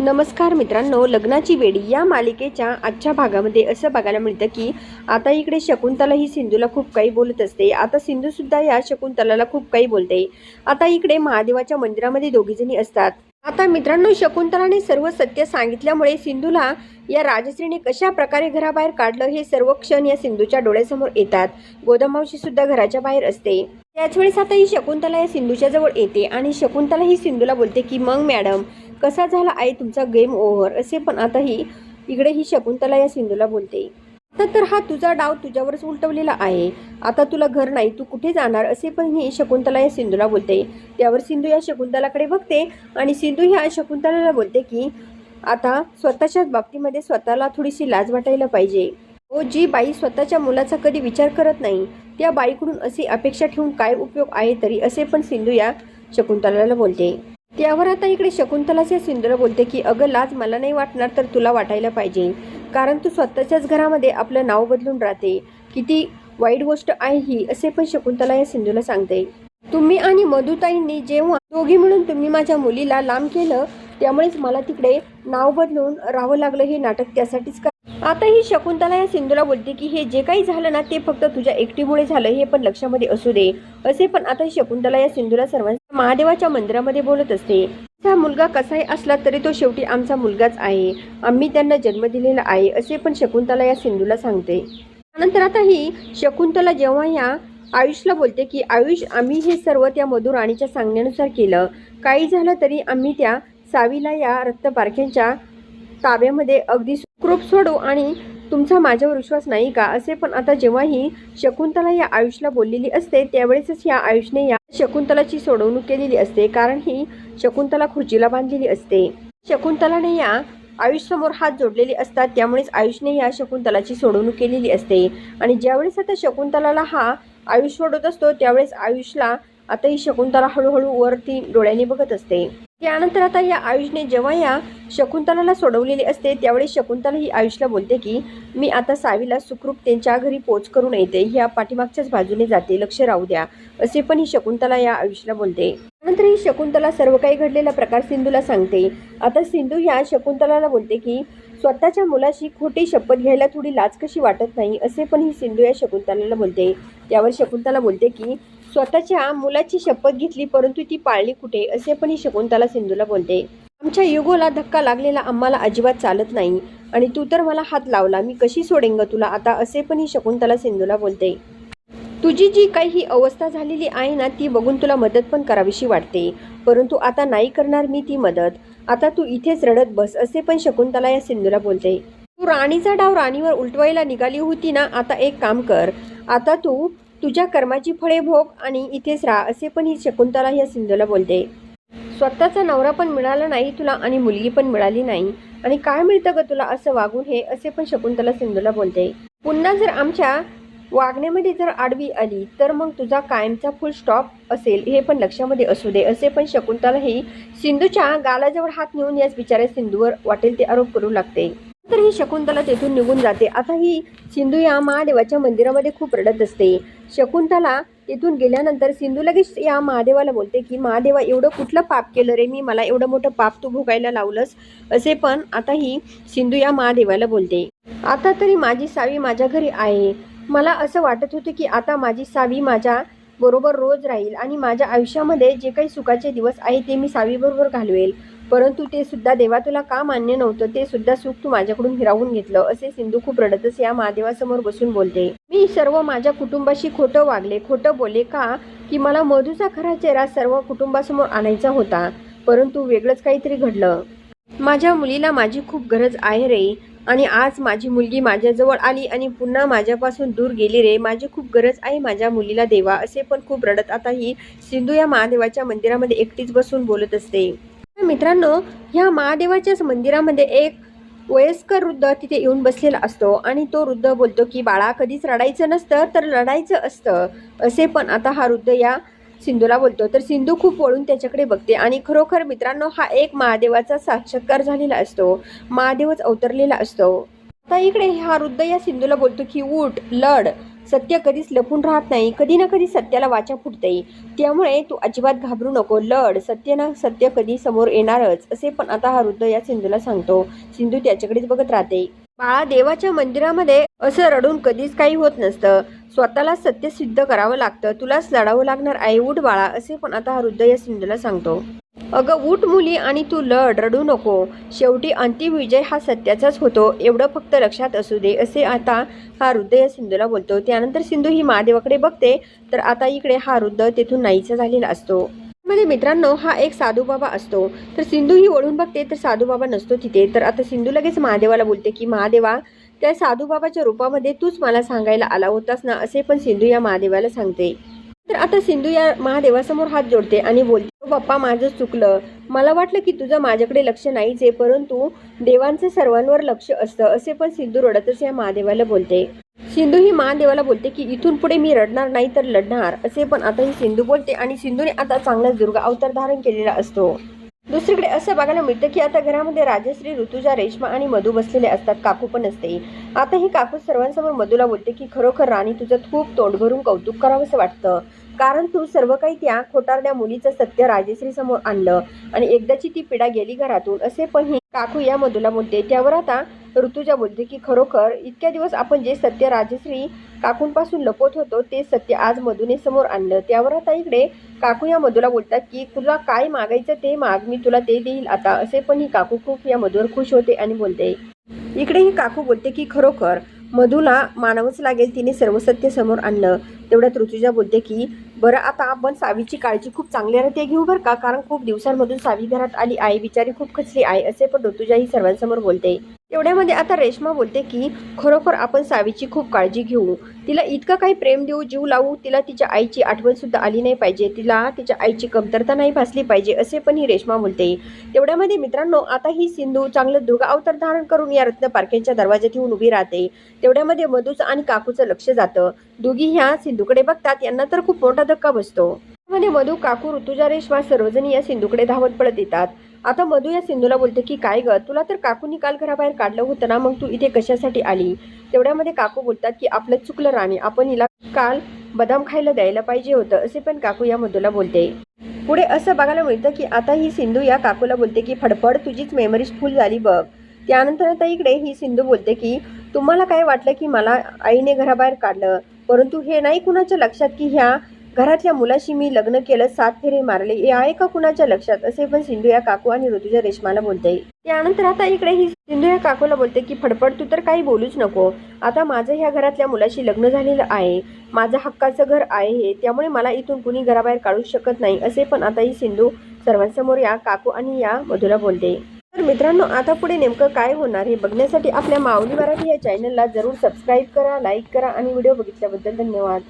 नमस्कार मित्रांनो लग्नाची वेडी या मालिकेच्या आजच्या भागामध्ये असं बघायला मिळतं की आता इकडे शकुंतला ही सिंधूला खूप काही बोलत असते. आता सिंधू सुद्धा या शकुंतलाला खूप काही बोलते. आता इकडे महादेवाच्या मंदिरामध्ये दोघीजणी असतात. आता मित्रांनो शकुंतलाने सर्व सत्य सांगितल्यामुळे सिंधूला या राजश्रीने कशा प्रकारे घराबाहेर काढलं हे सर्व क्षण या सिंधूच्या डोळ्यासमोर येतात. गोदामावशी सुद्धा घराच्या बाहेर असते. त्याच वेळेस आता ही शकुंतला या सिंधूच्या जवळ येते आणि शकुंतला ही सिंधूला बोलते की मग मॅडम कसा झाला आहे तुमचा गेम ओव्हर? असे पण आताही इकडे ही शकुंतला या सिंधूला बोलते. आता तर हा तुझा डाव तुझ्यावरच उलटवलेला आहे. आता तुला घर नाही तू कुठे जाणार? असे पण ही शकुंतला या सिंधूला बोलते. त्यावर सिंधू या शकुंतलाकडे बघते आणि सिंधू ह्या शकुंतलाला बोलते की आता स्वतःच्याच बाबतीमध्ये स्वतःला थोडीशी लाज वाटायला पाहिजे. हो जी बाई स्वतःच्या मुलाचा कधी विचार करत नाही. त्या बाईकडून अशी अपेक्षा ठेवून काय उपयोग आहे तरी? असे पण सिंधू या शकुंतलाला बोलते. त्यावर आता इकडे शकुंतलाच्या सिंधूला बोलते की अगं लाज मला नाही वाटणार तर तुला वाटायला पाहिजे. कारण तू स्वतःच्याच घरामध्ये आपलं नाव बदलून राहते. किती वाईट गोष्ट आहे ही असे पण शकुंतला या सिंधूला सांगते. तुम्ही आणि मधुताईंनी जेव्हा दोघी म्हणून तुम्ही माझ्या मुलीला लांब केलं त्यामुळेच मला तिकडे नाव बदलून राहावं लागलं हे नाटक त्यासाठीच आता ही शकुंतला या सिंधूला बोलते की हे जे काही झालं ना ते फक्त तुझ्या एकटीमुळे झालं हे पण लक्षामध्ये असू दे. असे पण आता शकुंतला या सिंधूला सर्वांना महादेवाच्या मंदिरामध्ये बोलत असते. हा मुलगा कसाही असला तरी तो शेवटी आमचा मुलगाच आहे. आम्ही त्यांना जन्म दिलेला आहे असे पण शकुंतला या सिंधूला सांगते. त्यानंतर आता ही शकुंतला जेव्हा या आयुषला बोलते की आयुष आम्ही हे सर्व त्या मधुराणीच्या सांगण्यानुसार केलं. काही झालं तरी आम्ही त्या सावीला या रक्तपारख्यांच्या ताब्यामध्ये अगदी सुखरूप सोडू आणि तुमचा माझ्यावर विश्वास नाही का? असे पण आता जेव्हाही शकुंतला या आयुषला बोललेली असते त्यावेळेसच या आयुषने या शकुंतलाची सोडवणूक केलेली असते कारण ही शकुंतला खुर्चीला बांधलेली असते. शकुंतलाने या आयुष समोर हात जोडलेले असतात त्यामुळेच आयुषने या शकुंतलाची सोडवणूक केलेली असते. आणि ज्यावेळेस आता शकुंतलाला हा आयुष सोडत असतो त्यावेळेस आयुषला आता ही शकुंतला हळूहळू वरती डोळ्याने बघत असते. त्यानंतर आता या आयुषने जेव्हा या शकुंतलाला सोडवलेले असते त्यावेळी शकुंतला ही आयुषला बोलते की मी आता सावीला सुखरूप त्यांच्या घरी पोच करून येते. ह्या पाठीमागच्याच बाजूने जाते. लक्ष राहू द्या. असे पण ही शकुंतला या आयुषला बोलते. त्यानंतर ही शकुंतला सर्व काही घडलेला प्रकार सिंधूला सांगते. आता सिंधू ह्या शकुंतलाला बोलते की स्वतःच्या मुलाशी खोटी शपथ घ्यायला थोडी लाच कशी वाटत नाही? असे पण ही सिंधू या शकुंतलाला बोलते. त्यावर शकुंतला बोलते की स्वतःच्या मुलाची शपथ घेतली परंतु ती पाळली कुठे? असे पण ही शकुंतला सिंधूला बोलते. आमच्या युगोला धक्का लागलेला आम्हाला अजिबात चालत नाही आणि तू तर मला हात लावला. मी कशी सोडेन ग तुला आता? असे पण ही शकुंतला सिंधूला बोलते. तुझी जी काही ही अवस्था झालेली आहे ना ती बघून तुला मदत पण करावीशी वाटते. परंतु आता नाही करणार मी ती मदत. आता तू इथेच रडत बस असे पण शकुंतला या सिंधूला बोलते. तू राणीचा डाव राणीवर उलटवायला निघाली होती ना आता एक काम कर. आता तू तुझ्या कर्माची फळे भोग आणि इथेच राहा असे पण ही शकुंतला या सिंधूला बोलते. स्वतःचा नवरा पण मिळाला नाही तुला आणि मुलगी पण मिळाली नाही. आणि काय मिळतं ग तुला असं वागून हे असे पण शकुंतला सिंधूला बोलते. पुन्हा जर आमच्या वागण्यामध्ये जर आडवी आली तर मग तुझा कायमचा फुल स्टॉप असेल हे पण लक्षामध्ये असू दे. असे पण शकुंतला ही सिंधूच्या गालाजवळ हात नेऊन याच बिचाऱ्या सिंधूवर वाटेल ते आरोप करू लागते. तर ही शकुंतला तेथून निघून जाते. आता ही सिंधू या महादेवाच्या मंदिरामध्ये खूप रडत असते. शकुंतला तिथून गेल्यानंतर सिंधू लगेच या महादेवाला बोलते की महादेवा एवढं कुठलं पाप केलं रे? मी मला एवढं मोठं पाप तू भोगायला लावलंस. असे पण आता ही सिंधू या महादेवाला बोलते. आता तरी माझी सावी माझ्या घरी आहे. मला असं वाटत होतं की आता माझी सावी माझ्या बरोबर रोज राहील आणि माझ्या आयुष्यामध्ये जे काही सुखाचे दिवस आहे ते मी सावीबरोबर घालवेल. परंतु ते सुद्धा देवा तुला का मान्य नव्हतं? ते सुद्धा सुख तू माझ्याकडून हिरावून घेतलं. असे सिंधू खूप रडतच या महादेवासमोर बसून बोलते मी सर्व माझ्या कुटुंबाशी खोटं वागले. खोटं बोले का? की मला मधूचा खरा चेहरा सर्व कुटुंबासमोर आणायचा होता. परंतु वेगळंच काहीतरी घडलं. माझ्या मुलीला माझी खूप गरज आहे रे. आणि आज माझी मुलगी माझ्याजवळ आली आणि पुन्हा माझ्यापासून दूर गेली रे. माझी खूप गरज आहे माझ्या मुलीला देवा. असे पण खूप रडत आता ही सिंधू या महादेवाच्या मंदिरामध्ये एकटीच बसून बोलत असते. मित्रांनो ह्या महादेवाच्याच मंदिरामध्ये एक वयस्कर वृद्ध तिथे येऊन बसलेला असतो आणि तो वृद्ध बोलतो की बाळा कधीच रडायचं नसतं तर लढायचं असतं. असे पण आता हा वृद्ध या सिंधूला बोलतो. तर सिंधू खूप वळून त्याच्याकडे बघते आणि खरोखर मित्रांनो हा एक महादेवाचा साक्षात्कार झालेला असतो. महादेवच अवतरलेला असतो. आता इकडे हा वृद्ध या सिंधूला बोलतो की उठ लढ. सत्य कधीच लपून राहत नाही कधी ना कधी सत्याला वाचा फुटते त्यामुळे तू अजिबात घाबरू नको लढ सत्य ना सत्य कधी समोर येणारच असे पण आता हा वृद्ध या सिंधूला सांगतो. सिंधू त्याच्याकडेच बघत राहते. बाळा देवाच्या मंदिरामध्ये असं रडून कधीच काही होत नसतं. स्वतःला सत्य सिद्ध करावं लागतं तुलाच लढावं लागणार आहे उठ बाळा असे पण आता हा वृद्ध या सिंधूला सांगतो. अगं उठ मुली आणि तू लढ रडू नको. शेवटी अंतिम विजय हा सत्याचाच होतो. एवढं फक्त लक्षात असू दे असे आता हा रुद्ध या सिंधूला बोलतो. त्यानंतर सिंधू ही महादेवाकडे बघते तर आता इकडे हा रुद्ध तेथून नाहीचा झालेला असतो. मध्ये मित्रांनो हा एक साधू बाबा असतो. तर सिंधू ही ओढून बघते तर साधू बाबा नसतो तिथे. तर आता सिंधू लगेच महादेवाला बोलते की महादेवा त्या साधू बाबाच्या रूपामध्ये तूच मला सांगायला आला होतास ना? असे पण सिंधू या महादेवाला सांगते. तर आता सिंधू या महादेवासमोर हात जोडते आणि बोलते पप्पा माझं चुकलं. मला वाटलं की तुझं माझ्याकडे लक्ष नाहीच आहे परंतु देवांचं सर्वांवर लक्ष असतं असे पण सिंधू रडतच या महादेवाला बोलते. सिंधू ही महादेवाला बोलते की इथून पुढे मी रडणार नाही तर लढणार असे पण आता ही सिंधू बोलते आणि सिंधूने आता चांगलाच दुर्गा अवतार धारण केलेला असतो. दुसरीकडे असं बघायला मिळतं की आता घरामध्ये राजश्री ऋतुजा रेश्मा आणि मधू बसलेले असतात काकू पण असते आता ही काकू सर्वांसमोर मधूला बोलते की खरोखर राणी तुझं खूप तोंड भरून कौतुक करावंसं वाटतं. कारण तू सर्व काही त्या खोटारड्या मुलीचं सत्य राजेश्री समोर आणलं आणि एकदाची ती पिढा गेली घरातून असे पण ही काकू या मधूला बोलते. त्यावर आता ऋतुजा बोलते की खरोखर इतक्या दिवस आपण जे सत्य राजश्री काकूंपासून लपवत होतो ते सत्य आज मधुने समोर आणलं. त्यावर आता इकडे काकू या मधूला बोलतात की तुला काय मागायचं ते माग मी तुला ते देईल आता. असे पण ही काकू खूप या मधूवर खुश होते आणि बोलते. इकडे ही काकू बोलते की खरोखर मधूला मानावंच लागेल तिने सर्व सत्य समोर आणलं. तेवढ्यात ऋतुजा बोलते की बरं आता आपण सावीची काळजी खूप चांगली राहते घेऊ बरं का? कारण खूप दिवसांमधून सावी घरात आली. आहे बिचारी खूप खचली आहे असे पण ऋतुजा ही सर्वांसमोर बोलते. तेवढ्यामध्ये आता रेश्मा बोलते की खरोखर आपण सावीची खूप काळजी घेऊ. तिला इतकं काही प्रेम देऊ जीव लावू तिला तिच्या आईची आठवण सुद्धा आली नाही पाहिजे. तिला तिच्या आईची कमतरता नाही भासली पाहिजे असे पण ही रेश्मा बोलते. तेवढ्यामध्ये मित्रांनो आता ही सिंधू चांगलं दुर्गा अवतार धारण करून या रत्न पारखेंच्या दरवाज्यात येऊन उभी राहते. तेवढ्यामध्ये मधूचं आणि काकूचं लक्ष जातं. दोघी ह्या सिंधूकडे बघतात यांना तर खूप मोठा धक्का बसतो. मध्ये मधू काकू ऋतुजा रेश्मा सर्वजणी या सिंधूकडे धावत पळत येतात. आता मधू या सिंधूला बोलते की काय ग तुला तर काकूनी काल घराबाहेर काढलं होतं ना मग तू इथे कशासाठी आली? तेवढ्यामध्ये काकू बोलतात की आपलं चुकलं राणी आपण हिला काल बदाम खायला द्यायला पाहिजे होतं असे पण काकू या मधूला बोलते. पुढे असं बघायला मिळतं की आता ही सिंधू या काकूला बोलते की फडफड तुझीच मेमरीज फुल झाली बघ. त्यानंतर आता इकडे ही सिंधू बोलते की तुम्हाला काय वाटलं की मला आईने घराबाहेर काढलं? परंतु हे नाही कुणाच्या लक्षात की ह्या घरातल्या मुलाशी मी लग्न केलं सात फेरे मारले. हे आहे का कुणाच्या लक्षात? असे पण सिंधू या काकू आणि ऋतुजा रेशमाला बोलते. त्यानंतर आता इकडे ही सिंधू या काकूला बोलते की फडफड तू तर काही बोलूच नको. आता माझं ह्या घरातल्या मुलाशी लग्न झालेलं आहे. माझं हक्काचं घर आहे हे. त्यामुळे मला इथून कुणी घराबाहेर काढू शकत नाही. असे पण आता ही सिंधू सर्वांसमोर या काकू आणि या मधुला बोलते. तर मित्रांनो आता पुढे नेमकं काय होणार हे बघण्यासाठी आपल्या माऊली मराठी या चॅनलला जरूर सबस्क्राईब करा लाईक करा आणि व्हिडिओ बघितल्याबद्दल धन्यवाद.